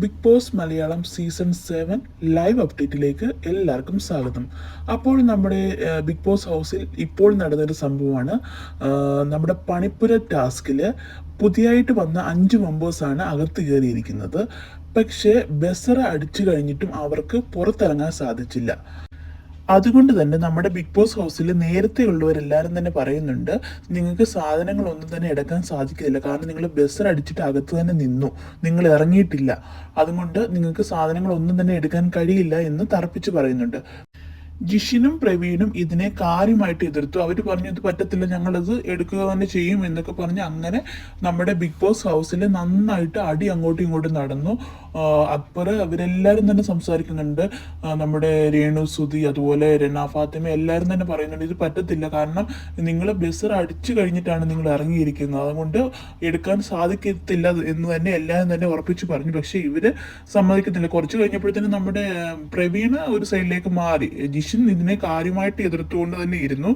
Big boss Malayalam season seven live അപ്ഡേറ്റിലേക്ക് എല്ലാവർക്കും സ്വാഗതം. അപ്പോൾ നമ്മുടെ ബിഗ് ബോസ് ഹൗസിൽ ഇപ്പോൾ നടന്നൊരു സംഭവമാണ്. നമ്മുടെ പണിപ്പുര ടാസ്കിൽ പുതിയായിട്ട് വന്ന അഞ്ച് മെമ്പേഴ്സാണ് അകത്ത് കയറിയിരിക്കുന്നത്. പക്ഷേ ബസറ അടിച്ചു കഴിഞ്ഞിട്ടും അവർക്ക് പുറത്തിറങ്ങാൻ സാധിച്ചില്ല. അതുകൊണ്ട് തന്നെ നമ്മുടെ ബിഗ് ബോസ് ഹൗസിൽ നേരത്തെ ഉള്ളവരെല്ലാവരും തന്നെ പറയുന്നുണ്ട് നിങ്ങൾക്ക് സാധനങ്ങളൊന്നും തന്നെ എടുക്കാൻ സാധിക്കില്ല കാരണം നിങ്ങൾ ബസ്സർ അടിച്ചിട്ട് അകത്ത് തന്നെ നിന്നു. നിങ്ങൾ ഇറങ്ങിയിട്ടില്ല. അതുകൊണ്ട് നിങ്ങൾക്ക് സാധനങ്ങളൊന്നും തന്നെ എടുക്കാൻ കഴിയില്ല എന്ന് തറപ്പിച്ച് പറയുന്നുണ്ട്. ജിഷിനും പ്രവീണും ഇതിനെ കാര്യമായിട്ട് എതിർത്തു. അവർ പറഞ്ഞു ഇത് പറ്റത്തില്ല ഞങ്ങളത് എടുക്കുക തന്നെ ചെയ്യും എന്നൊക്കെ പറഞ്ഞ് അങ്ങനെ നമ്മുടെ ബിഗ് ബോസ് ഹൗസിൽ നന്നായിട്ട് അടി അങ്ങോട്ടും ഇങ്ങോട്ടും നടന്നു. അക്ബർ അവരെല്ലാവരും തന്നെ സംസാരിക്കുന്നുണ്ട്. നമ്മുടെ രേണു സുധി അതുപോലെ രണ ഫാത്തിമ എല്ലാവരും തന്നെ പറയുന്നുണ്ട് ഇത് പറ്റത്തില്ല കാരണം നിങ്ങൾ ബസർ അടിച്ചു കഴിഞ്ഞിട്ടാണ് നിങ്ങൾ ഇറങ്ങിയിരിക്കുന്നത്. അതുകൊണ്ട് എടുക്കാൻ സാധിക്കത്തില്ല എന്ന് തന്നെ എല്ലാവരും തന്നെ ഉറപ്പിച്ച് പറഞ്ഞു. പക്ഷേ ഇവർ സമ്മതിക്കത്തില്ല. കുറച്ച് കഴിഞ്ഞപ്പോഴത്തേനും നമ്മുടെ പ്രവീണ ഒരു സൈഡിലേക്ക് മാറി. ജിഷിൻ ഇതിനെ കാര്യമായിട്ട് എതിർത്തുകൊണ്ട് തന്നെ ഇരുന്നു.